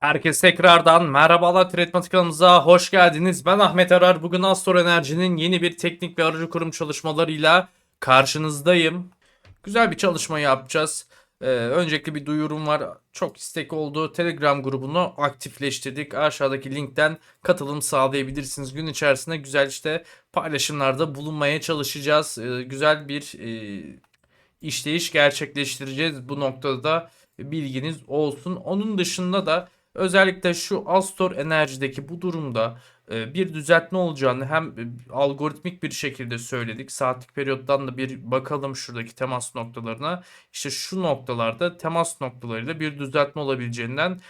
Herkese tekrardan merhabalar Tretmatik kanalımıza hoş geldiniz. Ben Ahmet Arar. Bugün Astor Enerji'nin yeni bir teknik ve aracı kurum çalışmalarıyla karşınızdayım. Güzel bir çalışma yapacağız. Ee, öncelikle bir duyurum var. Çok istek oldu. Telegram grubunu aktifleştirdik. Aşağıdaki linkten katılım sağlayabilirsiniz. Gün içerisinde güzel işte paylaşımlarda bulunmaya çalışacağız. Ee, güzel bir e, işleyiş gerçekleştireceğiz. Bu noktada da bilginiz olsun. Onun dışında da özellikle şu Astor Enerji'deki bu durumda bir düzeltme olacağını hem e, algoritmik bir şekilde söyledik. Saatlik periyottan da bir bakalım şuradaki temas noktalarına. İşte şu noktalarda temas noktalarıyla bir düzeltme olabileceğinden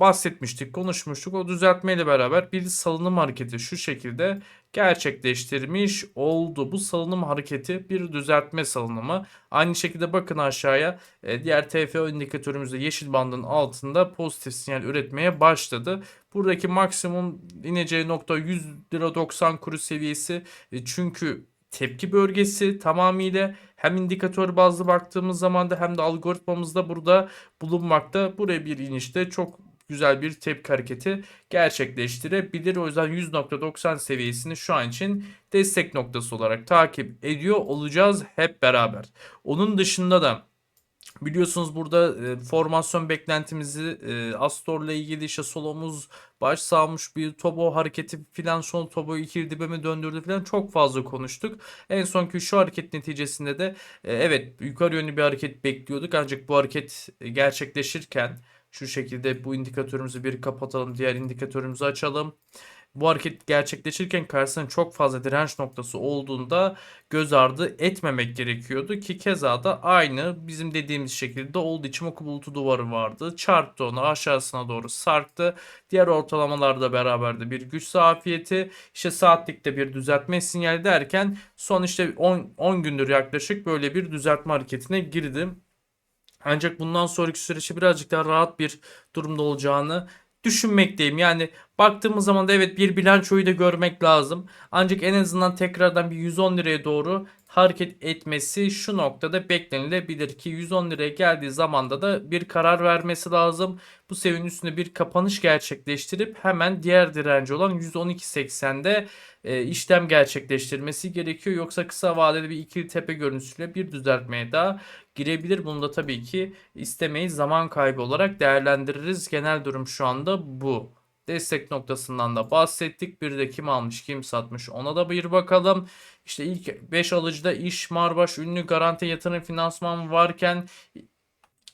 bahsetmiştik, konuşmuştuk. O düzeltmeyle beraber bir salınım hareketi şu şekilde gerçekleştirmiş oldu. Bu salınım hareketi bir düzeltme salınımı. Aynı şekilde bakın aşağıya e, diğer TFO indikatörümüzde yeşil bandın altında pozitif sinyal üretmeye başladı. Buradaki maksimum ineceği nokta 100 lira 90 kuruş seviyesi. E, çünkü tepki bölgesi tamamıyla hem indikatör bazlı baktığımız zaman da hem de algoritmamızda burada bulunmakta. Buraya bir inişte çok güzel bir tepki hareketi gerçekleştirebilir. O yüzden 100.90 seviyesini şu an için destek noktası olarak takip ediyor olacağız hep beraber. Onun dışında da Biliyorsunuz burada e, formasyon beklentimizi e, Astor'la ilgili işte solomuz baş sağmış bir tobo hareketi filan son toboyu ikili dibe mi döndürdü filan çok fazla konuştuk. En sonki şu hareket neticesinde de e, evet yukarı yönlü bir hareket bekliyorduk ancak bu hareket e, gerçekleşirken şu şekilde bu indikatörümüzü bir kapatalım diğer indikatörümüzü açalım bu hareket gerçekleşirken karşısında çok fazla direnç noktası olduğunda göz ardı etmemek gerekiyordu ki keza da aynı bizim dediğimiz şekilde olduğu için oku bulutu duvarı vardı. Çarptı onu aşağısına doğru sarktı. Diğer ortalamalarda beraber de bir güç zafiyeti işte saatlikte bir düzeltme sinyali derken son işte 10, 10 gündür yaklaşık böyle bir düzeltme hareketine girdim. Ancak bundan sonraki süreçte birazcık daha rahat bir durumda olacağını düşünmekteyim. Yani baktığımız zaman da evet bir bilançoyu da görmek lazım. Ancak en azından tekrardan bir 110 liraya doğru hareket etmesi şu noktada beklenilebilir ki 110 liraya geldiği zamanda da bir karar vermesi lazım. Bu seviyenin üstünde bir kapanış gerçekleştirip hemen diğer direnci olan 112.80'de e, işlem gerçekleştirmesi gerekiyor. Yoksa kısa vadeli bir ikili tepe görüntüsüyle bir düzeltmeye daha girebilir. Bunu da tabii ki istemeyi zaman kaybı olarak değerlendiririz. Genel durum şu anda bu. Destek noktasından da bahsettik. Bir de kim almış kim satmış ona da bir bakalım. İşte ilk 5 alıcıda iş, marbaş, ünlü, garanti, yatırım, finansman varken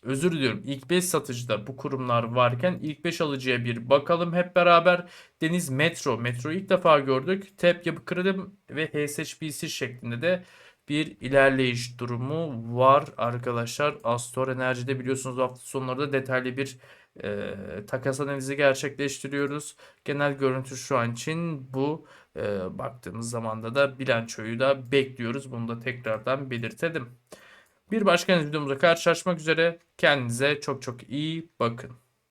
özür diliyorum ilk 5 satıcıda bu kurumlar varken ilk 5 alıcıya bir bakalım hep beraber. Deniz Metro. Metro ilk defa gördük. TEP Yapı Kredi ve HSBC şeklinde de bir ilerleyiş durumu var arkadaşlar. Astor Enerji'de biliyorsunuz hafta sonları da detaylı bir e, takas analizi gerçekleştiriyoruz. Genel görüntü şu an için bu. E, baktığımız zamanda da bilançoyu da bekliyoruz. Bunu da tekrardan belirtelim. Bir başka videomuzda karşılaşmak üzere. Kendinize çok çok iyi bakın.